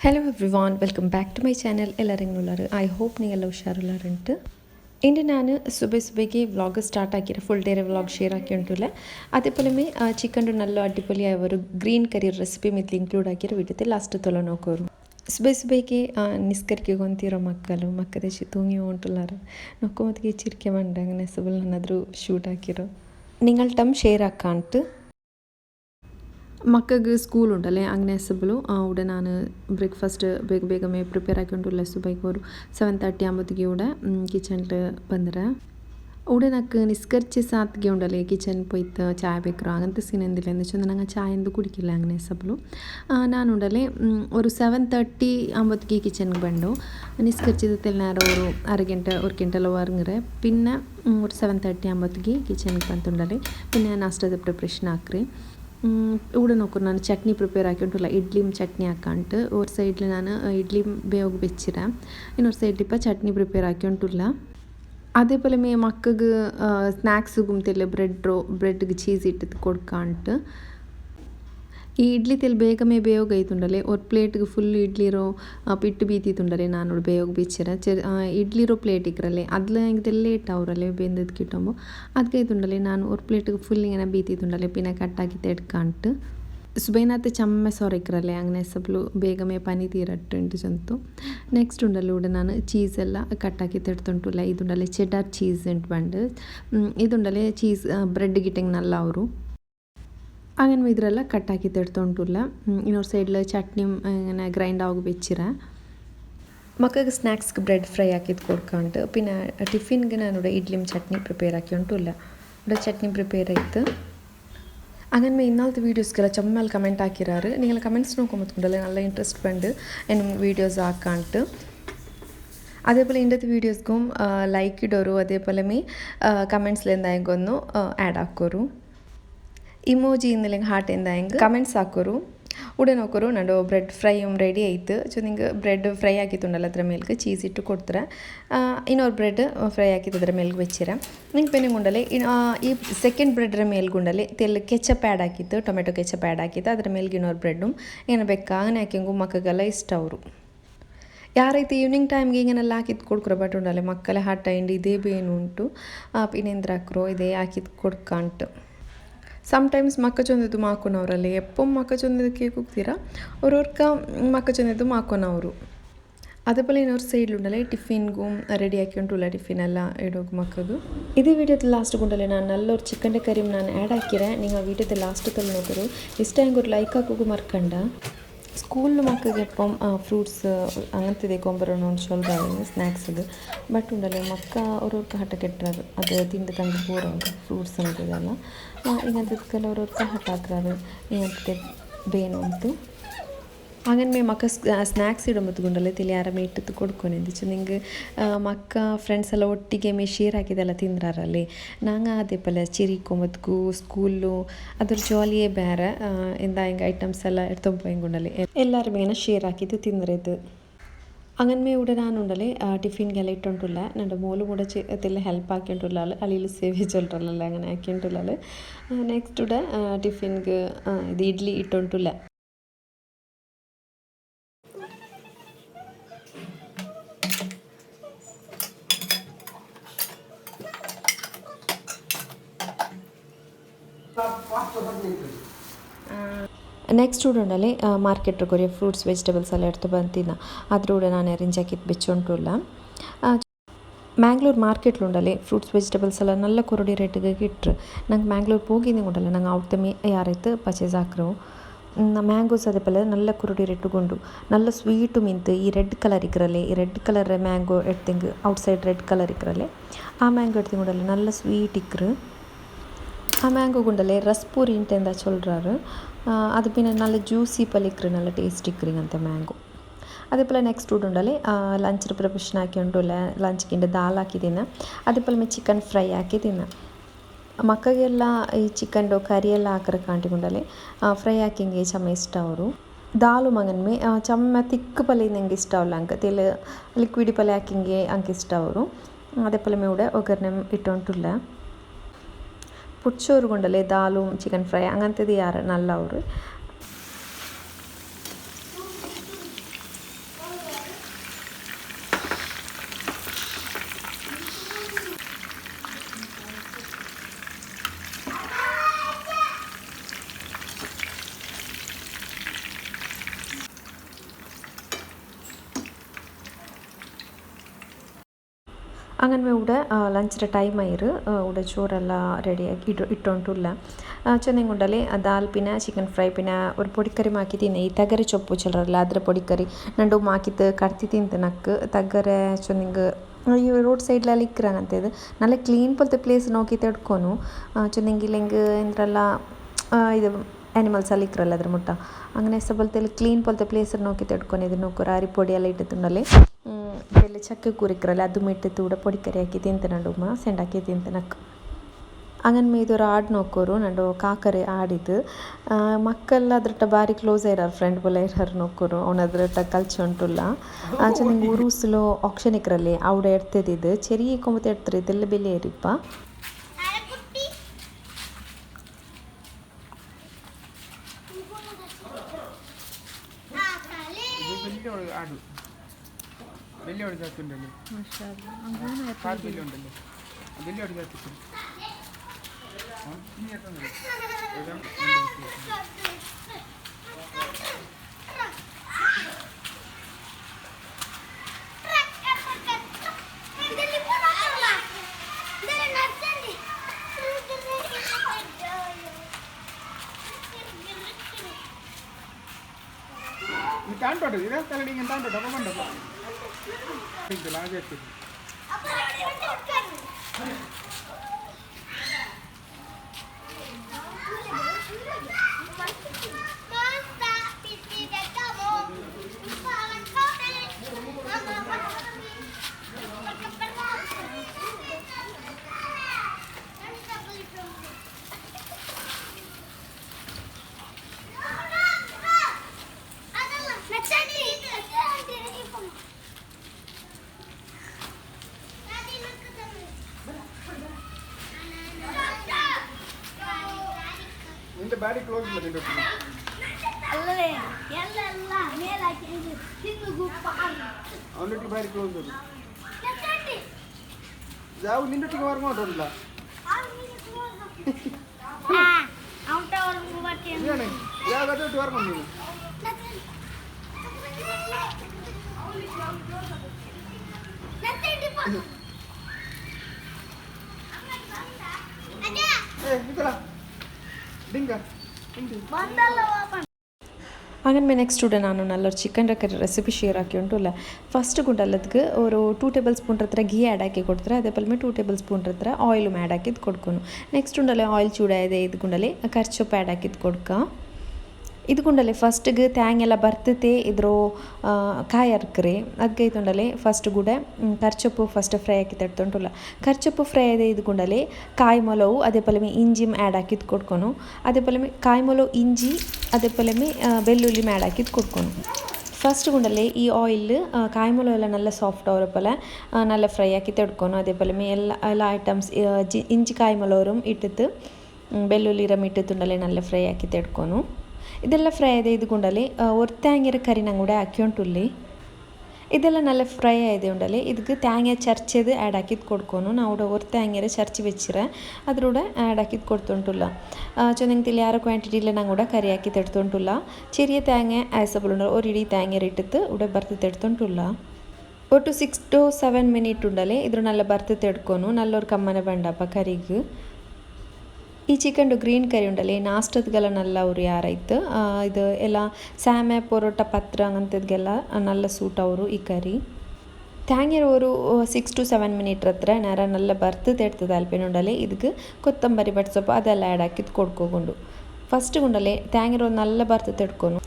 Hello everyone welcome back to my channel എല്ലാവരെയും ഉള്ളവർ I hope നീ എല്ലാം ഉഷാറുള്ളവരുണ്ട്. എന്റെ ഞാൻ സുബ സുബൈക്ക് വ്ളോഗ് സ്റ്റാർട്ട് ആക്കിയ ഫുൾ ഡേ വ്ളോഗ് ഷെയർ ആക്കിയിട്ടുള്ള അതേപോലെ ചിക്കന്റെ നല്ല അടിപൊളിയായ ഒരു ഗ്രീൻ കറി റെസിപ്പി മിത്തിൽ ഇൻക്ലൂഡ് ആക്കിയ വീട്ടിൽ ലാസ്റ്റ് തൊല നോക്കോറും സുബൈ സുബൈക്ക് നിസ്കരിക്കുക ಕೊಂತೀರೋ ಮಕ್ಕಳು തേച്ച് തൂങ്ങി ಹೊಂಟುಲ್ಲಾರು നോക്കുമ്പോൾ ಚಿರಿಕೆ വേണ്ട അങ്ങനെ ಸುಬಲ್ ನನ್ನಾದರೂ ಶೂಟ್ ಹಾಕಿರೋ നിങ്ങൾ ಟಮ್ ಶೇರ್ ಹಾಕಂಟು മക്കൾക്ക് സ്കൂളുണ്ട് അല്ലേ അങ്ങനെ ಎಸಬಲು ಉಡೆ ನಾನು ಬ್ರೇಕ್ಫಾಸ್ಟ್ ಬೇಗ ಬೇಗಮೆ ಪ್ರಿಪೇರ್ ಆಕೊಂಡು ಲೆಸ್ಸು ಬೈಕೋರು ಸೆವೆನ್ ತರ್ಟಿ ಆಂಬತ್ತಿಗೆ ಉಡೆ കിച്ചണിൽ വന്നിട്ട് ഉടൻ നക്ക് നിസ്കരിച്ച് സാത്തിക ഉണ്ടല്ലേ? കിച്ചൻ പോയിത്ത് ചായ വെക്കറോ? അങ്ങനത്തെ സീൻ എന്തില്ല? എന്ന് വെച്ചാൽ ഞങ്ങൾ ചായ എന്ത് കുടിക്കില്ല അങ്ങനെ സബ്ലു നാനുണ്ടല്ലേ ഒരു സെവൻ തേർട്ടി ആകുമ്പോഴത്തേക്ക് കിച്ചനിക്ക് ബണ്ടു നിസ്കരിച്ചതിൽ നേരം ഒരു അര ഗണ്ട ഒരു ഗണ്ടല്ലോ ഇറങ്ങുക പിന്നെ ഒരു സെവൻ തേർട്ടി ആകുമ്പോഴത്തേക്ക് കിച്ചൺ വന്നിട്ടുണ്ടല്ലേ? പിന്നെ ഞാൻ നാസ്റ്റത്തെ പ്രിപ്പറേഷൻ ആക്കി ಕೂಡ ನೋಡ್ಕೊಂಡು ನಾನು ಚಟ್ನಿ ಪ್ರಿಪೇರ್ ಆಗಿ ಉಂಟಲ್ಲ ಇಡ್ಲಿ ಚಟ್ನಿ ಹಾಕಂಟು ಒಂದು ಸೈಡ್ಲಿ ನಾನು ಇಡ್ಲಿ ಬೇಗ ಬೆಚ್ಚಿರ ಇನ್ನೊಂದು ಸೈಡ್ಲಿಪ್ಪ ಚಟ್ನಿ ಪ್ರಿಪೇರ್ ಆಗಿ ಉಂಟಲ್ಲ அதே ಮೇ ಮಕ್ಕಗೆ மக்களுக்கு ஸ்நாக்ஸுக்கும் தெரியல ப்ரெட் ரோ ப்ரெட்டுக்கு சீஸ் இட்டு கொடுக்கான்ட்டு ಈ ಇಡ್ಲಿ ತೆಲ್ ಬೇಗಮೇ ಬೇಯೋಗ ಐತುಂಡಲೇ ಒಟ್ ಪ್ಲೇಟ್ಗೆ ಫುಲ್ ಇಡ್ಲಿರೋ ಪಿಟ್ಟು ಬೀತಿತ್ತುಂಡಲೇ ನಾನು ಬೇಯೋಗ ಬೀಚರ. ಚೆ ಇಡ್ಲಿರೋ ಪ್ಲೇಟ್ ಇಕ್ಕರಲ್ಲೇ ಅದ್ಲ ಹೆಂಗೆ ಲೇಟ್ ಅವರಲ್ಲೇ ಬೆಂದದ್ ಕಿಟ್ಟೊಂಬು ಅದಕ್ಕೆ ಐತುಂಡಲೇ ನಾನು ಒಟ್ ಪ್ಲೇಟ್ಗೆ ಫುಲ್ ಇಂಗೇನ ಬೀತಿತ್ತುಂಡಲೇ ಪಿನ ಕಟ್ಟಾಗಿ ತೆಡ್ಕಂಟು. ಸುಬೈನಾಥ್ ಚಮ್ಮೆ ಸೊರಕ್ರಲ್ಲೇ ಹಂಗೆ ಸಬ್ಲು ಬೇಗಮೇ ಪನಿ ತೀರಟ್ಟು ಇಂಟು ಜಂತು. ನೆಕ್ಸ್ಟ್ ಉಂಡಲ್ಲಿ ಉಡ ನಾನು ಚೀಸ್ ಎಲ್ಲ ಕಟ್ಟಾಕಿ ತೆಡ್ತುಂಟು ಇಲ್ಲ ಇದುಂಡಲ್ಲಿ ಚೆಡಾರ್ ಚೀಸ್ ಇಂಟು ಬಂಡು ಇದುಂಡಲ್ಲಿ ಚೀಸ್ ಬ್ರೆಡ್ ಗಿಟ್ಟಿಂಗ್ ನಲ್ಲ ಅವರು. അങ്ങനെ ഇതിലെല്ലാം കട്ടാക്കി തെടുത്തോണ്ടില്ല ഇന്നൊരു സൈഡിൽ ചട്നിയും ഇങ്ങനെ ഗ്രൈൻഡ് ആകും വെച്ചിറ മക്കൾക്ക് സ്നാക്സ്ക്ക് ബ്രെഡ് ഫ്രൈ ആക്കി കൊടുക്കാണ്ട്. പിന്നെ ടിഫിൻക്ക് ഇവിടെ ഇഡ്ലിയും ചട്നി പ്രിപ്പയർ ആക്കിയോണ്ടില്ല ഇവിടെ ചട്നി പ്രിപ്പയർ ആയിട്ട് അങ്ങനെ ഇന്നാളത്തെ വീഡിയോസ്ക്കെല്ലാം ചുമ്മാൽ കമന്റ് ആക്കിരാറ്. നിങ്ങൾ കമന്റ്സ് നോക്കുമ്പോൾ നല്ല ഇൻട്രസ്റ്റ് പണ്ട് എന്നും വീഡിയോസ് ആക്കാണ്ട്. അതേപോലെ ഇന്നത്തെ വീഡിയോസ്ക്കും ലൈക്ക് ഇടോരു അതേപോലെ മീ കമന്റ്സിൽ എന്തായെങ്കിൽ ഒന്ന് ആഡ് ആക്കോറു ಇಮೋಜಿ ಇಂದಲಿಂಗ್ ಹಾಟ್ ಇಂದ ಹೆಂಗೆ ಕಮೆಂಟ್ಸ್ ಹಾಕೋರು ಉಡನ್ ಹೋಗೋರು ನಾನು ಬ್ರೆಡ್ ಫ್ರೈ ರೆಡಿ ಆಯ್ತು ಸೊ ನಿಂಗೆ ಬ್ರೆಡ್ ಫ್ರೈ ಹಾಕಿತ್ತುಂಡಲ್ಲ ಅದ್ರ ಮೇಲ್ಗೆ ಚೀಸ್ ಇಟ್ಟು ಕೊಡ್ತಾರೆ ಇನ್ನೊಂದು ಬ್ರೆಡ್ ಫ್ರೈ ಹಾಕಿದ್ದು ಅದ್ರ ಮೇಲ್ಗೆ ವೆಚ್ಚಿರ ನಿಂಗೆ ಪೆನೆ ಗುಂಡಲ್ಲಿ ಈ ಸೆಕೆಂಡ್ ಬ್ರೆಡ್ರ ಮೇಲ್ಗುಂಡಲ್ಲಿ ತೆಲ್ ಕೆಚಪ್ ಆ್ಯಡ್ ಆಕಿತ್ತು ಟೊಮೆಟೊ ಕೆಚಪ್ ಆ್ಯಡ್ ಹಾಕಿತ್ತು ಅದ್ರ ಮೇಲ್ಗೆ ಇನ್ನೊಂದು ಬ್ರೆಡ್ಡು ಏನು ಬೇಕಾಗನೇ ಹಾಕಿಂಗು ಮಕ್ಕಗೆಲ್ಲ ಇಷ್ಟ ಅವರು ಯಾರೈತೆ ಈವ್ನಿಂಗ್ ಟೈಮ್ಗೆ ಈಗನೆಲ್ಲ ಹಾಕಿದ್ ಕೊಡ್ಕ್ರ ಬಟ್ ಉಂಡಲ್ಲ ಮಕ್ಕಳ ಹಟ್ಟ ಇಂಡ್ ಇದೇ ಬೇನು ಉಂಟು ಪಿನೇಂದ್ರ ಹಾಕ್ರೋ ಇದೇ ಹಾಕಿದ್ ಕೊಡ್ಕಂಟು ಸಮ್ಟೈಮ್ಸ್ ಮಕ್ಕಚೊಂದಿದ್ದು ಮಾಕೋನವರಲ್ಲಿ ಎಪ್ಪೊ ಮಕ್ಕಚೊಂದಿದ್ದು ಕೇಕ್ ಹೋಗ್ತೀರಾ ಅವ್ರವ್ರಕ ಮಕ್ಕಚೊಂದಿದ್ದು ಮಾಕೋನವರು അതേപോലെ ಇನ್ನೊಂದು ಸೈಡ್ ಉಂಡಲೆ ಟಿಫಿನ್ಗೂ ರೆಡಿ ಹಾಕಿಂಟುಲ್ಲ ಟಿಫಿನ್ ಎಲ್ಲ ಇಡೋಗಿ ಮಕ್ಕದು ಇದೇ ವಿಡಿಯೋದ ಲಾಸ್ಟ್ ಗುಂಡಲೆ ನಾನು ನಲ್ಲೊರು ಚಿಕನ್ ಕರಿ ನಾನು ಆ್ಯಡ್ ಹಾಕಿರೆ ನೀವು ಆ ವಿಡಿಯೋದ ಲಾಸ್ಟ್ ತಲೆ ನೋಡೋರು ಇಷ್ಟ ಹೆಂಗೆ ഒരു ലൈക്ക് ആക്കുക മറക്കണ്ട സ്കൂളിൽ മക്കൾക്ക് ഇപ്പം ഫ്രൂട്ട്സ് അങ്ങനത്തെ ഇതേക്കും പറയണമെന്ന് ചോദിച്ചാൽ സ്നാക്സ് ഇത് ബട്ട് ഉണ്ടല്ലോ മക്ക ഓരോ ഹട്ട കെട്ടാറ് അത് തിണ്ട് തണ്ട് പോകാറുണ്ട് ഫ്രൂട്ട്സ് എന്നുള്ളതല്ല ഇങ്ങനത്തെ ഓരോരുത്തർ ഹട്ടാക്കാറ് ഇങ്ങനത്തെ വേണമെന്ന് അങ്ങനെ మేము అక్క స్నాక్స్ ఇవ్వడం ఎత్తుకుండలే తెలియారం ఇట్టు కొడుకొని ಎಂದಿಚ್ಚು ನಿಂಗೆ ಮಕ್ಕ ಫ್ರೆಂಡ್ಸ್ ಎಲ್ಲ ಒಟ್ಟಿಗೆ ಮೇ ಶೇರ್ ಹಾಕಿದೆಲ್ಲ ತಿಂದ್ರಾರಲ್ಲಿ ನಂಗೆ ಅದೇ ಪಲ್ಯ ಚಿರಿಕೊಂಬತ್ಗೂ ಸ್ಕೂಲು ಅದ್ರ ಜಾಲಿಯೇ ಬೇರೆ ಇಂದ ಹಿಂಗೆ ಐಟಮ್ಸ್ ಎಲ್ಲ ಎಡ್ತೊಂಬ ಹಿಂಗುಂಡಲ್ಲಿ ಎಲ್ಲರೂ ಮೇನ ಶೇರ್ ಹಾಕಿದ್ದು ತಿಂದ್ರದ್ದು അങ്ങനെ ഇവിടെ ഞാനുണ്ടല്ലേ ടിഫിൻ കലയിട്ടുണ്ടല്ല എൻ്റെ മോള് കൂടെ ഇതിൽ ഹെൽപ്പ് ആക്കിയിട്ടുള്ള ആൾ അളിയിൽ സേവ് ചെയ്തിട്ടുള്ള അങ്ങനെ ആക്കിയിട്ടുള്ള നെക്സ്റ്റ് ഇവിടെ ടിഫിൻക്ക് ഇത് ഇഡ്ഡലി ഇട്ടുണ്ടല്ല ನೆಕ್ಸ್ಟ್ ಉಂಡಲ್ಲಿ ಮಾರ್ಕೆಟ್ ಕೊರಿಯ ಫ್ರೂಟ್ಸ್ ವೆಜಿಟೇಬಲ್ಸ್ ಎಲ್ಲ ಎಡ್ತು ಬಂತಿನ ಅದ್ರ ಕೂಡ ನಾನು ಅರೇಂಜ್ ಹಾಕಿದ್ದು ಬೆಚ್ಚುಂಟುಲ್ಲ ಮ್ಯಾಂಗ್ಳೂರ್ ಮಾರ್ಕೆಟ್ಲುಂಡಲ್ಲಿ ಫ್ರೂಟ್ಸ್ ವೆಜಿಟೇಬಲ್ಸ್ ಎಲ್ಲ നല്ല ಕೊರಡಿ ರೇಟಿಗೆ ಇಟ್ರು ನಂಗೆ ಮ್ಯಾಂಗ್ಳೂರ್ ಹೋಗಿದ್ದೆ ಉಂಡಲ್ಲ ನಂಗೆ ಅವ್ರದ್ದು ಮೇ ಯಾರೈತು ಪರ್ಚೇಸ್ ಹಾಕ್ರು ಮ್ಯಾಂಗೋಸ್ അതേപോലെ നല്ല കുരുടി റെട്ടുകൊണ്ടു നല്ല സ്വീറ്റ് മീൻത്ത് ഈ റെഡ് കളർ ഇക്കറല്ലേ ഈ red colour mango ಎಡ್ತಿಂಗ್ out side red colour ಇಕ್ಕರಲ್ಲೇ ಆ ಮ್ಯಾಂಗೋ ಎಡ್ತಿಂಗ್ ಉಂಡಲ್ಲ നല്ല ಸ್ವೀಟ್ ಇಕ್ಕರು அமேங்கோ குண்டலே ரஸ்பூரின்ட்டு இருந்தால் சொல்கிறாரு പിന്നെ பின்ன நல்ல ஜூஸி பலிக்கிற நல்ல டேஸ்டிக்குறீங்க அந்த മാംഗോ അതേപോലെ നെക്സ്റ്റ് ഫുഡ് ഉണ്ടല്ലേ? ലഞ്ച് പ്രിപ്പറേഷൻ ആക്കി ഉണ്ടല്ലേ ലഞ്ച് കിണ്ട് ദാലാക്കി തിന്ന. അതേപോലെ ചിക്കൻ ഫ്രൈ ആക്കി തിന്ന. മക്കളെല്ല ഈ ചിക്കന്റെ കറിയെല്ലാം ആക്കറ കാണ്ടി കൊണ്ടല്ലേ ഫ്രൈ ആക്കി എങ്കിൽ ചമ്മ ഇഷ്ടാവും ദാലും അങ്ങനെ ചമ്മ തിക്ക് പലയിൽ നിന്ന് ഇഷ്ടാവില്ല അങ്ങ് തെൽ ലിക്വിഡ് പല ആക്കിയെങ്കിൽ അങ്ങ് ഇഷ്ടാവും അതേപോലെ ഇവിടെ ഒരെണ്ണം ഇട്ടോണ്ടുള്ള ಪುಟ್ಸೋರುಗೊಂಡಲೆ ದಾಲು ಚಿಕನ್ ಫ್ರೈ ಹಂಗಂಥದ್ದು ಯಾರು ನಲ್ಲ ಅವರು ಕೂಡ ಲಂಚ್ದ ಟೈಮ್ ಆಯಿರು ಉಡ ಚೋರೆಲ್ಲ ರೆಡಿಯಾಗಿ ಇಟ್ಟು ಇಟ್ಟೊಂಟುಲ್ಲ ಚೆನ್ನಾಗಿ ಉಂಡಲೆ ದಾಲ್ ಪಿನ ಚಿಕನ್ ಫ್ರೈ ಪಿನ ಒಂದು ಪೊಡಿಕರಿ ಮಾಕಿ ತಿನ್ನೆ ಈ ತಗರೆ ಚೊಪ್ಪು ಚಲ್ರಲ್ಲ ಅದರ ಪೊಡಿಕರಿ ನಂಡು ಮಾಕಿತ್ತು ಕಡ್ತಿ ತಿಂತ ನಕ್ ತಗರೆ ಚೆನ್ನಾಗಿ ಈ ರೋಡ್ ಸೈಡ್ಲೆಲ್ಲ ಇಕ್ಕರಂತೆ ಇದು ನಲ್ಲ ಕ್ಲೀನ್ ಪಲ್ತೆ ಪ್ಲೇಸ್ ನೋಕಿ ತೆಡ್ಕೊನು ಚೆನ್ನಾಗಿ ಇಲ್ಲೆಂಗೆ ಇಂದ್ರೆಲ್ಲ ಇದು ಆ್ಯನಿಮಲ್ಸ್ ಅಲ್ಲಿ ಇಕ್ಕರಲ್ಲ ಅದ್ರ ಮುಟ್ಟ അങ്ങനെ ಸಬಲ್ತೆಲ್ಲ ಕ್ಲೀನ್ പോലത്തെ ಪ್ಲೇಸ್ നോക്കി ತೆಡ್ಕೊಂಡು ಇದು ನೋಕ್ಕರು ಅರಿಪೊಡಿ ಎಲ್ಲ ಇಟ್ಟಿತ್ತುಂಡಲ್ಲಿ ಬೆಲ್ಲ ಚಕ್ಕೆ ಕೂರಿಕ್ರಲ್ಲ ಅದು ಮಿಟ್ಟಿತ್ತು ಕೂಡ പൊടിക്കറി ആക്കി ತಿಂತನಂಡು ಉಮ್ಮ ಸೆಂಡಾಕಿ ತಿಂತನಕ್ അങ്ങനെ ಮೇಯ್ದವ್ರು ಆಡ್ ನೋಕ್ಕೋರು ನಂಡು ಕಾಕರೆ ಆಡಿದ್ದು ಮಕ್ಕಳೆಲ್ಲ ಅದ್ರಟ್ಟ ಬಾರಿ ಕ್ಲೋಸ್ ಇರಾರು ಫ್ರೆಂಡ್ ಬೋಲ ಇರಾರು ನೋಕ್ಕೋರು ಅವನ ಅದ್ರಟ್ಟ ಕಲ್ಚಿ ಉಂಟುಲ್ಲ ಆಚೆ ನಿಂಗೆ ಉರುಸ್ಲು ಆಕ್ಷನ್ ಇಕ್ರಲ್ಲಿ ಅವಡೆ ಎಡ್ತದಿದ್ದು ಚೆರಿಯ ಕೊಂಬತ್ತೆ ಎಡ್ತಾರೆ ಇದೆಲ್ಲ ಬೆಲೆ ಏರಿಪ್ಪ ആട് വലിയ ചാത്തുണ്ടല്ലോ കാൽ വലിയ ഉണ്ടല്ലോ. ആ വലിയ ആട് ಕಾಂಟೋಟ ಇದೆ ತಲೆ ಹಿಂಗೆ ಕಾಂಟೋಟ ಬಂಡಪ್ಪ ಸಿಗ್ತಲ್ಲ ಹಾಗೆ ಸಿಗ್ತದೆ ಗಾಡಿ ಕ್ಲೋಸ್ ಮಾಡಿ ಅಲ್ಲೇ ಎಲ್ಲ ಎಲ್ಲ ಮೇಲೆ ತಿನ್ನು ಅವನೊಟ್ಟಿಗೆ ಬಾರಿ ಕ್ಲೋಸ್ ಮಾಡಿ ಯಾವ ನಿನ್ನೊಟ್ಟಿಗೆ ವಾರ ಮಾಡೋದಿಲ್ಲ ಯಾವ ಅದೊಟ್ಟು ವಾರ ಮಾಡಿ ನೀನು ಏ ಡಿಂಗ. വർമ്മ നീ ഏ നിക്കടാ ഡിങ്ക ഡിങ്ക ಬಂದಲ್ಲ ವಾಪಸ್ അങ്ങനെ നെക്സ്റ്റ് ഉടൻ ನಾನು നല്ലൊരു ചിക്കൻ്റെ ഒക്കെ റെസിപ്പി ഷെയർ ആക്കി ഉണ്ടല്ല ഫസ്റ്റ് ಗುಂಡಲ್ಲದಕ್ಕೆ ഒരു ಟೂ ಟೇಬಲ್ ಸ್ಪೂನ್ ಹತ್ರ ಘೀ ಆ್ಯಡ್ ಹಾಕಿ ಕೊಡ್ತಾರೆ ಅದೇ ಪಲ್ಮೆ ಟೂ ಟೇಬಲ್ ಸ್ಪೂನ್ ಹತ್ರ ಆಯಿಲ್ ಆ್ಯಡ್ ಹಾಕಿದ್ದು ಕೊಡ್ಕೊನು ನೆಕ್ಸ್ಟ್ ಉಂಡಲೆ ಆಯಿಲ್ ಚೂಡಾಯಿದೆ ಇದು ಗುಂಡಲೆ ಕರ್ಚೊಪ್ಪು ಆ್ಯಡ್ ಹಾಕಿದ್ದು ಕೊಡ್ಕ ಇದು ಗುಂಡಲೆ ಫಸ್ಟ್ಗೆ ತ್ಯಾಂಗೆಲ್ಲ ಬರ್ತತೆ ಇದ್ರೋ ಕಾಯಿ ಅರ್ಕ್ರಿ ಅದಕ್ಕೆ ಇದುಂಡಲೆ ಫಸ್ಟ್ ಕೂಡ ಕರ್ಚೊಪ್ಪು ಫಸ್ಟ್ ಫ್ರೈ ಹಾಕಿ ತಡ್ತೊಂಟುಲ್ಲ ಕರ್ಚೊಪ್ಪು ಫ್ರೈ ಇದೆ ಇದು ಗುಂಡಲೆ ಕಾಯಿ ಮೊಲವು ಅದೇ ಪಲಮೆ ಇಂಜಿಮ್ ಆ್ಯಡ್ ಹಾಕಿದ್ದು ಕೊಡ್ಕೊನು ಅದೇ ಪಲಮೆ ಕಾಯಿ ಮೊಲವು ಇಂಜಿ ಅದೇ ಪಲಮೆ ಬೆಳ್ಳುಳ್ಳಿ ಆ್ಯಡ್ ಹಾಕಿದ್ದು ಕೊಡ್ಕೊನು ಫಸ್ಟ್ ಗುಂಡಲ್ಲಿ ಈ ಆಯಿಲ್ ಕಾಯಿಮೂಲ ಎಲ್ಲ നല്ല ಸಾಫ್ಟ್ ಅವರ ಪಲ നല്ല ഫ്രൈ ആക്കി തെടുക്കണം അതേപോലെ എല്ലാ എല്ലാ ഐറ്റംസ് ഇഞ്ചി കായ്മുളവരും ഇട്ടിട്ട് ಬೆಳ್ಳುಳ್ಳಿ ರಮ್ ಇಟ್ಟಿತ್ತುಂಡಲೆ നല്ല ಫ್ರೈ ಆಕಿ ತೆಡ್ಕೊನು ഇതെല്ലാം ഫ്രൈ ಆದ ಇದಕ್ಕೊಂಡಲ್ಲಿ ഒരു തേങ്ങര കറി ഞങ്ങളുടെ ആക്കിയോണ്ടുള്ളി ഇതെല്ലാം നല്ല ഫ്രൈ ആയതുകൊണ്ടല്ലേ ഇത് തേങ്ങ ചർച്ചത് ആഡ് ആക്കി കൊടുക്കണം അവിടെ ഒരു തേങ്ങര ചർച്ച് വെച്ചിറേ അതിലൂടെ ആഡ് ആക്കി ചോ നിങ്ങൾ തിലിയാറ ക്വാണ്ടിറ്റിയിൽ ഞങ്ങളുടെ കറിയാക്കി തെടുത്തോണ്ടുള്ള. ചെറിയ തേങ്ങ ആയസപ്പോളുണ്ട് ഒരു ഇടി തേങ്ങ ഇട്ടിട്ട് ഇവിടെ ബർത്തി തെടുത്തോണ്ടില്ല two six to seven minute ഉണ്ടല്ലേ ಇದ್ರ നല്ല ಬರ್ತಿತ್ತು ಎಡ್ಕೊನು ನಲ್ಲೊರ್ ಕಮ್ಮನೆ ಬಂಡಪ್ಪ കറിക്ക് ಈ ಚಿಕನ್ ಗ್ರೀನ್ ಕರಿ ಉಂಡಲ್ಲ ಏನು ಆಷ್ಟದ್ಗಲನೆಲ್ಲ ಅವರು ಯಾರಾಯ್ತು? ಇದು ಎಲ್ಲ ಸ್ಯಾಮೆ, ಪೊರೋಟ, ಪತ್ರ ಅಂಥದ್ಗೆಲ್ಲ ನಲ್ಲ ಸೂಟ್ ಅವರು ಈ ಕರಿ. ತ್ಯಾಂಗಿರವರು ಸಿಕ್ಸ್ ಟು ಸೆವೆನ್ ಮಿನಿಟ್ ಹತ್ರ ನೆರ ನಲ್ಲ ಬರ್ತದೆ ಇರ್ತದೆ ಅಲ್ಪೇನುಂಡಲೆ ಇದಕ್ಕೆ ಕೊತ್ತಂಬರಿ, ಬಟ್ಸೊಪ್ಪು ಅದೆಲ್ಲ ಆ್ಯಡ್ ಹಾಕಿದ್ ಕೊಡ್ಕೊಂಡು ಫಸ್ಟ್ ಗುಂಡಲೆ ತ್ಯಾಂಗಿರೋ ನಲ್ಲ ಬರ್ತದೆ ತೆಡ್ಕೊಂಡು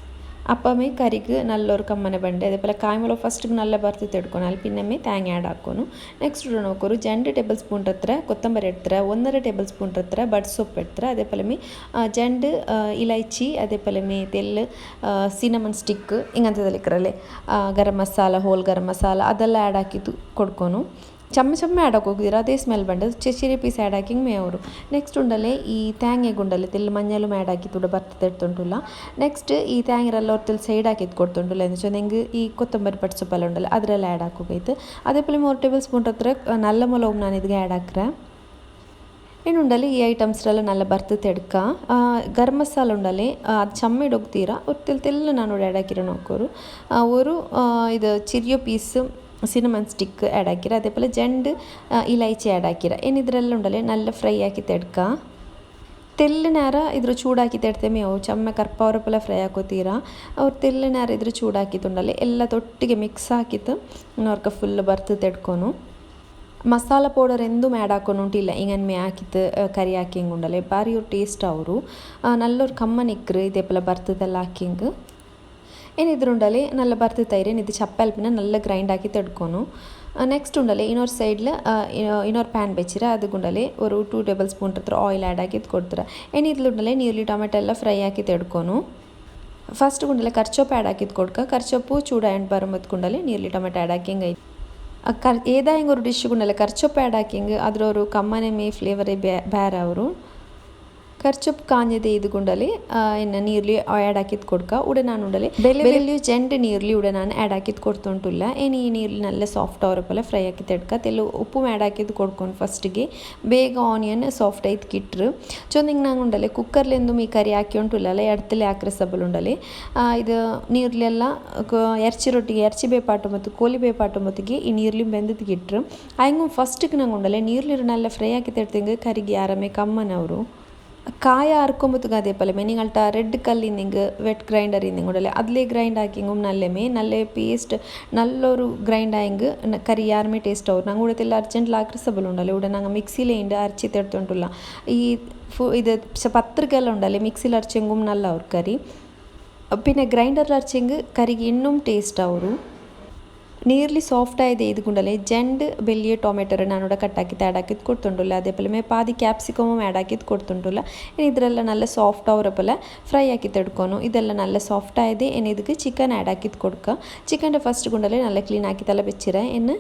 അപ്പമേ കറിക്ക് നല്ലൊരു കമ്മന ബണ്ട് അതേപോലെ കായ്മല ഫസ്റ്റ് നല്ല വറുത്തെടുക്കണാൽ പിന്നമ്മേ തേങ്ങ ആഡ് ആക്കണം നെക്സ്റ്റ് നോക്കൊരു രണ്ട് ടേബിൾ സ്പൂൺ എത്ര കൊത്തമ്പരി എടുത്തര ഒന്നര ടേബിൾ സ്പൂൺ എത്ര ബഡ് സോപ്പ് എടുത്തര അതേപോലെ മേ രണ്ട് ഇലൈച്ചി അതേപോലെ മേ തെല്ല് സിനമൺ സ്റ്റിക്ക് ഇങ്ങനത്തെ തെളിക്കറല്ലേ ഗരം മസാല ഹോൾ ഗരം മസാല അതെല്ലാം ആഡ് ആക്കി കൊടുക്കണം ಚಮ್ಮ ಚಮ್ಮ ಆ್ಯಡ್ ಹೋಗಿದ್ದೀರ ಅದೇ ಸ್ಮೆಲ್ ಬಂಡ ಚೆಚಿರಿ ಪೀಸ್ ಆ್ಯಡ್ ಹಾಕಿ ಮೇ ಅವರು ನೆಕ್ಸ್ಟ್ ಉಂಡಲೆ ಈ ತ್ಯಾಂಗೆ ಗುಂಡಲೆ ತೆಲ್ಲು ಮಂಜಲು ಆ್ಯಡ್ ಹಾಕಿ ತುಡ ಬರ್ತದೆ ಎಡ್ತೊಂಟುಲ್ಲ ನೆಕ್ಸ್ಟ್ ಈ ತ್ಯಾಂಗಿರೆಲ್ಲ ಹೊರ್ತಲ್ಲಿ ಸೈಡ್ ಹಾಕಿದ್ದು ಕೊಡ್ತೊಂಟುಲ್ಲ ಎಂದು ನೆಂಗೆ ಈ ಕೊತ್ತಂಬರಿ ಪಟ್ಟು ಸೊಪ್ಪೆಲ್ಲ ಉಂಡಲ್ಲ ಅದರೆಲ್ಲ ಆ್ಯಡ್ ಹಾಕೋಗೈತೆ ಅದೇ ಪಲ್ಲಿ ಮೂರು ಟೇಬಲ್ ಸ್ಪೂನ್ ಹತ್ರ ನಲ್ಲ ಮೊಲ ನಾನು ಇದಕ್ಕೆ ಆ್ಯಡ್ ಹಾಕ್ರೆ ಏನು ಉಂಡಲ್ಲಿ ಈ ಐಟಮ್ಸ್ರೆಲ್ಲ ನಲ್ಲ ಬರ್ತು ತೆಡ್ಕ ಗರಂ ಮಸಾಲ ಉಂಡಲ್ಲಿ ಅದು ಚಮ್ಮಿಡ್ ಹೋಗ್ತೀರಾ ಒತ್ತಿಲ್ ತೆಲ್ಲ ನಾನು ಆ್ಯಡ್ ಹಾಕಿರೋ ನೋಕೋರು ഒരു ഇത് ചെറിയ പീസ് ಸಿನಮನ್ ಸ್ಟಿಕ್ ಆ್ಯಡ್ ಹಾಕಿರ അതേപോലെ ಜಂಡ್ ಇಲೈಚಿ ಆ್ಯಡ್ ಹಾಕಿರ ಏನು ಇದರೆಲ್ಲ ಉಂಡಲೆ നല്ല ಫ್ರೈ ಹಾಕಿ ತೆಡ್ಕ ತೆಲ್ಲಿನಾರ ಇದ್ರ ಚೂಡಾಕಿ ತೆಡ್ತೇಮೆ ಅವು ಚಮ್ಮ ಕರ್ಪವರಪೆಲ್ಲ ಫ್ರೈ ಹಾಕೋತೀರ ಅವ್ರು ತೆಲ್ಲಿನಾರ ಇದ್ರ ಚೂಡಾಕಿತ್ತುಂಡಲೆ ಎಲ್ಲ ತೊಟ್ಟಿಗೆ ಮಿಕ್ಸ್ ಹಾಕಿತ್ತು ಅವ್ರಿಗೆ ಫುಲ್ ಬರ್ತು ತೆಡ್ಕೊನು ಮಸಾಲ ಪೌಡರ್ ಎಂದೂ ಆ್ಯಡ್ ಹಾಕೊಂಡುಂಟಿಲ್ಲ ಇಂಗನ್ಮೆ ಹಾಕಿತ್ತು ಕರಿ ಹಾಕಿಂಗ್ ಉಂಡಲೆ ಬಾರಿ ಅವ್ರು ಟೇಸ್ಟ್ ಅವರು ನಲ್ಲೊರು ಕಮ್ಮನಿಕ್ರು ಇದೇಪಲ ಬರ್ತದೆಲ್ಲ ಹಾಕಿಂಗ್ ഇനി ഇത് നല്ല പരത്തി തൈര് ഇത് ചപ്പാൽപ്പിനെ നല്ല ഗ്രൈൻഡ് ആക്കി തെടുക്കുന്നു നെക്സ്റ്റ് ഉണ്ടല്ലേ ഇനോർ സൈഡിൽ ഇനോർ പാൻ വെച്ചിട്ട് അത് ഒരു ടു ടേബിൾ സ്പൂൺ അത്ര ഓയിൽ ആഡ് ആക്കി കൊടുത്തിട ഇനി ഇതിലുണ്ടല്ലേ നീർലി ടൊമാറ്റോ എല്ലാം ഫ്രൈ ആക്കി തെടുക്കുന്നു ഫസ്റ്റ് കൊണ്ടല്ലേ കർച്ചോപ്പ് ആഡ് ആക്കി കൊടുക്കുക. കർച്ചോപ്പ് ചൂടായ പറമ്പത്ത് കൊണ്ടല്ലേ നീർലി ടൊമാറ്റോ ആഡ് ആക്കിയും കഴി ഏതായെങ്കിലും ഒരു ഡിഷ് കൊണ്ടല്ലേ കർച്ചോപ്പ് ആഡ് ആക്കിയെങ്കിൽ അതിലൊരു കമ്മനമേ ഫ്ലേവറേ ബേ ബേറാവും ಖರ್ಚಪ್ ಕಾಂಜದೆ ಇದ್ದುಕೊಂಡಲ್ಲಿ ಇನ್ನು ನೀರ್ಲಿ ಆ್ಯಡ್ ಹಾಕಿದ್ ಕೊಡ್ಕ ಉಡ ನಾನು ಉಡಲಿ ಬೆಲೆಯು ಜೆಂಟ್ ನೀರ್ಲಿ ಉಡೆ ನಾನು ಆ್ಯಡ್ ಹಾಕಿದ್ ಕೊಡ್ತೊಂಟುಲ್ಲ. ಏನು ಈ ನೀರ್ಲಿ ನಲ್ಲ ಸಾಫ್ಟ್ ಅವರಪ್ಪಲ್ಲ ಫ್ರೈ ಹಾಕಿ ತೆಡ್ಕ ತೆಲು ಉಪ್ಪು ಆ್ಯಡ್ ಹಾಕಿದ್ ಕೊಡ್ಕೊಂಡು ಫಸ್ಟಿಗೆ ಬೇಗ ಆನಿಯನ್ ಸಾಫ್ಟ್ ಐತ್ ಕಿಟ್ರು. ಚೊಂದಿಂಗ್ ನಂಗೆ ಉಂಡಲೆ ಕುಕ್ಕರ್ಲೆಂದು ಮೀ ಕರಿ ಹಾಕಿ ಉಂಟುಲ್ಲ ಎಡ್ತಲೆ ಹಾಕ್ರೆ ಸಬಲ್ ಉಂಡಲಿ ಇದು ನೀರ್ಲೆಲ್ಲ ಎರ್ಚಿ ರೊಟ್ಟಿಗೆ ಎರಚಿ ಬೇಪಾಟು ಮತ್ತು ಕೋಲಿ ಬೇಪಾಟು ಮತ್ತಿಗೆ ಈ ನೀರ್ಲಿ ಬೆಂದದ್ಗಿಟ್ರು ಹಂಗೆ ಫಸ್ಟಿಗೆ ನಂಗೆ ಉಂಡಲೆ ನೀರ್ಲಿ ನಲ್ಲ ಫ್ರೈ ಹಾಕಿ ತೆಡ್ತಿಂಗೆ ಕರಿಗೆ ಆರಾಮೆ ಕಮ್ಮನವರು. കായ അറുക്കുമ്പോഴത്തേക്കും അതേപോലെ നിങ്ങളുടെ റെഡ് കല്ലിൽ നിങ്ങൾ വെറ്റ് ഗ്രൈൻഡർ നിന്ന് കൂടെ അതിലേ ഗ്രൈൻഡ് നല്ല മീൻ നല്ല പേസ്റ്റ് നല്ലൊരു ഗ്രൈൻഡ് ആയെങ്കിൽ കറി യാരുമേ ടേസ്റ്റ് ആവും. ഞങ്ങൾ കൂടെ അർജന്റിൽ ആക്രസബിൾ ഉണ്ടല്ലോ? ഇവിടെ ഞങ്ങൾ മിക്സിയിലേന്റെ അരച്ചിത്തെടുത്തോണ്ടുള്ള ഈ ഫു ഇത് പത്രികയെല്ലാം ഉണ്ടല്ലേ? മിക്സിയിൽ അരച്ചെങ്കും നല്ല ഒരു കറി പിന്നെ ഗ്രൈൻഡറിൽ അരച്ചെങ്കിൽ കറിക്ക് ഇന്നും ടേസ്റ്റ് ആവും. ನಿಯರ್ಲಿ ಸಾಫ್ಟಾಗಿದೆ ಇದು ಗುಂಡಲ್ಲಿ ಜೆಂಡ್ ಬೆಲ್ಲಿಯ ಟೊಮೆಟೊರು ನಾನು ಕಟ್ಟಾಕಿದ್ದು ಆ್ಯಡ್ ಆಕಿದ್ದು ಕೊಡ್ತುಂಡುಲ್ಲ അതേപോലെ പാതി ക്യാപ്സിക്കമും ആഡ് ആക്കിയത് കൊടുത്തിട്ടുള്ള ഇനി ഇതിലെല്ലാം നല്ല സോഫ്റ്റ് ആവുറപ്പോലെ ഫ്രൈ ആക്കി തെടുക്കണം ഇതെല്ലാം നല്ല സോഫ്റ്റ് ആയത് ഇനി ഇതിക്ക് ചിക്കൻ ആഡ് ആക്കിയത് കൊടുക്കുക ചിക്കൻ്റെ ഫസ്റ്റ് കൊണ്ടല്ലേ നല്ല ക്ലീൻ ആക്കി തല വെച്ചിര എന്ന്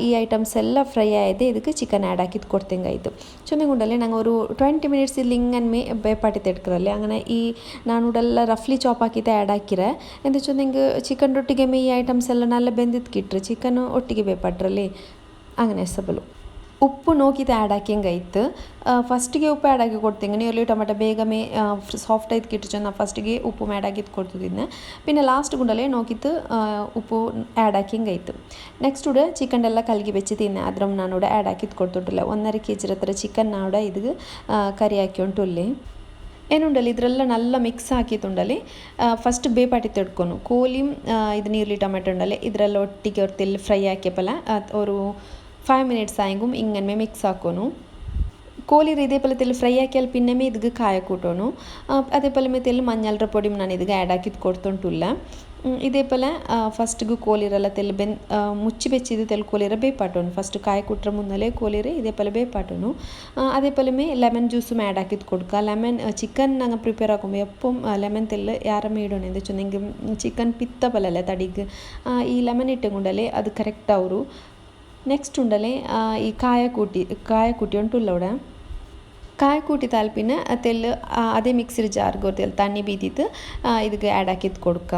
ഈ ഐറ്റംസ് എല്ലാം ഫ്രൈ ആയത് ഇതിക്ക് ചിക്കൻ ആഡ് ആക്കിയത് കൊടുത്തെങ്കായത് ചൊന്നും കൊണ്ടല്ലേ ഞങ്ങൾ ഒരു ട്വൻറ്റി മിനിറ്റ്സ് ഇതിൽ ഇങ്ങനെ ബേപ്പാട്ടിത്തെടുക്കറല്ലേ അങ്ങനെ ഈ നാനൂടെല്ലാം റഫ്ലി ചോപ്പാക്കിയത് ആഡ് ആക്കിറ എന്താ വെച്ചാൽ നിങ്ങൾക്ക് ചിക്കൻ റൊട്ടിക്ക് ഈ ഐറ്റംസ് എല്ലാം നല്ല ബെന്തിത് നല്ല ಬೆಂದಿದ್ಕಿಟ್ರೆ ಚಿಕನ್ ಒಟ್ಟಿಗೆ ಬೇಪಾಟ್ರಲ್ಲಿ അങ്ങനെ ಸಬಲು ಉಪ್ಪು ನೋಕಿದ ಆ್ಯಡ್ ಹಾಕಿಂಗೈತು ಫಸ್ಟಿಗೆ ಉಪ್ಪು ಆ್ಯಡ್ ಹಾಕಿ ಕೊಡ್ತೀನಿ ನೀರ್ಲಿ ಟೊಮೆಟೊ ಬೇಗಮೇ ಸಾಫ್ಟ್ ಆಯ್ತು ಕಿಟ್ಟು ನಾ ಫಸ್ಟಿಗೆ ಉಪ್ಪು ಆ್ಯಡ್ ಹಾಕಿದ್ದು ಕೊಡ್ತಿದ್ದೆ പിന്നെ ಲಾಸ್ಟ್ ಗುಂಡಲೇ ನೋಕಿತ್ತು ಉಪ್ಪು ಆ್ಯಡ್ ಹಾಕಿಂಗೈತು ನೆಕ್ಸ್ಟ್ ಉಡ ಚಿಕನ್ ಎಲ್ಲ ಕಲ್ಗಿ ಬೆಚ್ಚಿ ತಿನ್ನೆ ಅದ್ರ ನಾನು ಆ್ಯಡ್ ಹಾಕಿದ್ದು ಕೊಡ್ತುಂಟಿಲ್ಲ ಒಂದರ ಕೆ ಜಿ ಹತ್ರ ಚಿಕನ್ ನಾಡ ಇದು ಕರಿ ಹಾಕಿ ಏನುಂಡಲ್ಲಿ ಇದ್ರೆಲ್ಲ ನಲ್ಲ ಮಿಕ್ಸ್ ಹಾಕಿತ್ತುಂಡಲಿ ಫಸ್ಟ್ ಬೇಪಾಟಿ ತೆಡ್ಕೊನು. ಕೋಲಿ ಇದು ನೀರುಳ್ಳಿ ಟೊಮೆಟೊ ಉಂಡಲೆ. ಇದರಲ್ಲಿ ಒಟ್ಟಿಗೆ ಅವ್ರು ತೆಲ್ಲಿ ಫ್ರೈ ಹಾಕ್ಯಪಲ ಅವರು ಫೈವ್ ಮಿನಿಟ್ಸ್ ಆಯಂಗು ಇಂಗನ್ಮೆ ಮಿಕ್ಸ್ ಹಾಕೋನು. ಕೋಲಿರು ಇದೇ ಪಲ ತೆಲ್ ಫ್ರೈ ಹಾಕಿಯಲ್ಲಿ ಪಿನ್ನೆಮೆ ಇದ್ಗೆ ಕಾಯ ಕೂಟೋನು ಅದೇ ಪಲ ಮೇ ತೆಲ್ ಮಂಜಲ್ರ ಪೊಡಿ ನಾನು ಇದ್ಗೆ ಆ್ಯಡ್ ಹಾಕಿದ್ ಕೊಡ್ತೊಂಟುಲ್ಲ ഇതേപോലെ ഫസ്റ്റ് കോലിറല്ല തെലുബൻ മുച്ചി ഇത് തെൽ കോലിറ ബേപ്പാട്ടോನು ಫಸ್ಟ್ ಕಾಯಿ ಕುಟ್ರ ಮುನ್ನಲೆ ಕೋಲಿರೆ ಇದೇಪಲೆ ಬೇಪಾಟೋನು അതേപോലെ മേ ലെമൺ ജ്യൂസും ആഡ് ആക്കി കൊടുക്കുക. ലെമൺ ചിക്കൻ ഞങ്ങൾ പ്രിപ്പയർ ആക്കുമ്പോൾ എപ്പം ലെമൺ തെല്ല് യാറ മേടണം എന്ന് വെച്ചെങ്കിൽ ചിക്കൻ പിത്ത പോലെ അല്ലേ തടിക്ക്. ഈ ലെമൺ ഇട്ടും കൊണ്ടല്ലേ അത് കറക്റ്റ് ആവൂ നെക്സ്റ്റ് ഉണ്ടല്ലേ ഈ കായ കൂട്ടി കായ കൂട്ടി ഉണ്ടുള്ള അവിടെ ಕಾಯಿ ಕೂಟಿದ ಅಲ್ಪಿನ ತೆಲ್ಲು ಅದೇ ಮಿಕ್ಸಿಡ್ ಜಾರ್ಗೆ ಒಂದು ತಣ್ಣಿ ಬೀದಿದ್ದು ಇದಕ್ಕೆ ಆ್ಯಡ್ ಹಾಕಿದ್ದು ಕೊಡ್ಕ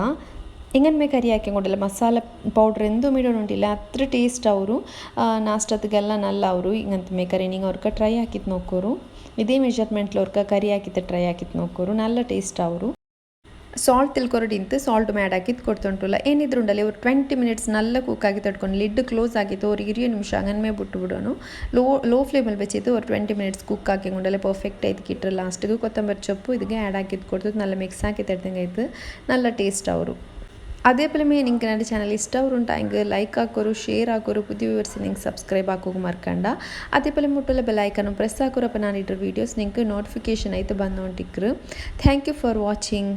ಇಂಗನ್ಮೆ ಕರಿ ಹಾಕಿಕೊಂಡಿಲ್ಲ ಮಸಾಲ ಪೌಡ್ರ್ ಎಂದು ಮಿಡೋಣುಂಟಿಲ್ಲ ಅತ್ರ ಟೇಸ್ಟ್ ಅವರು ನಾಷ್ಟದಗೆಲ್ಲ ನಲ್ಲ ಅವರು ಇಂಗಂತ ಮೇಕರಿ ನಿಂಗೆ ಅವ್ರಕ ಟ್ರೈ ಹಾಕಿತ್ತು ನೋಕ್ಕೋರು ಇದೇ ಮೆಷರ್ಮೆಂಟ್ಲ ಅವ್ರಕ ಕರಿ ಹಾಕಿತ್ತು ಟ್ರೈ ಹಾಕಿತ್ತು ನೋಕ್ಕೋರು ನಲ್ಲ ಟೇಸ್ಟ್ ಅವರು ಸಾಲ್ಟ್ ತಿಳ್ಕೊರಡಿ ಇಂತು ಸಾಲ್ಟ್ ಮ್ಯಾಡ್ ಹಾಕಿದ್ದು ಕೊಡ್ತೊಂಟುಲ್ಲ ಏನಿದ್ರು ಉಂಡಲ್ಲಿ ಇವ್ರು ಟ್ವೆಂಟಿ ಮಿನಿಟ್ಸ್ ನಲ್ಲ ಕುಕ್ಕಾಗಿ ತಡ್ಕೊಂಡು ಲಿಡ್ ಕ್ಲೋಸ್ ಆಗಿತ್ತು ಅವ್ರು ಇರಿಯೋ ನಿಮಿಷ ಹಂಗನ್ಮೇ ಬಿಟ್ಟು ಬಿಡೋನು ಲೋ ಲೋ ಫ್ಲೇಮಲ್ಲಿ ಬೆಚ್ಚಿದ್ದು ಅವ್ರು ಟ್ವೆಂಟಿ ಮಿನಿಟ್ಸ್ ಕುಕ್ ಹಾಕಿ ಉಂಡಲ್ಲೇ ಪರ್ಫೆಕ್ಟ್ ಆಯ್ತು ಕಿಟ್ರೆ ಲಾಸ್ಟಿಗೆ ಕೊತ್ತಂಬರಿ ಸೊಪ್ಪು ಇದಕ್ಕೆ ಆ್ಯಡ್ ಹಾಕಿದ್ದು ಕೊಡ್ತು ನಲ್ಲ ಮಿಕ್ಸ್ ಹಾಕಿ ತಡ್ದಂಗೆ ಆಯ್ತು ನಲ್ಲ ಟೇಸ್ಟ್ ಅವರು അതേപോലെ നിങ്ങൾക്ക് എൻ്റെ ചാനൽ ഇഷ്ടമുണ്ടെങ്കിൽ ലൈക്ക് ആക്കൊരു ഷെയർ ആക്കൊരു പുതിയ വ്യൂവേഴ്സ് നിങ്ങൾക്ക് സബ്സ്ക്രൈബ് ആക്കുക മറക്കണ്ട അതേപോലെ മുട്ടുള്ള ബെലൈക്കണം പ്രസ് ആക്കൊരു അപ്പോൾ ഞാൻ ഇട്ട വീഡിയോസ് നിങ്ങൾക്ക് നോട്ടിഫിക്കേഷൻ ആയിട്ട് ബന്നുകൊണ്ടിരിക്കും ಥ್ಯಾಂಕ್ ಯು ಫಾರ್ ವಾಚಿಂಗ್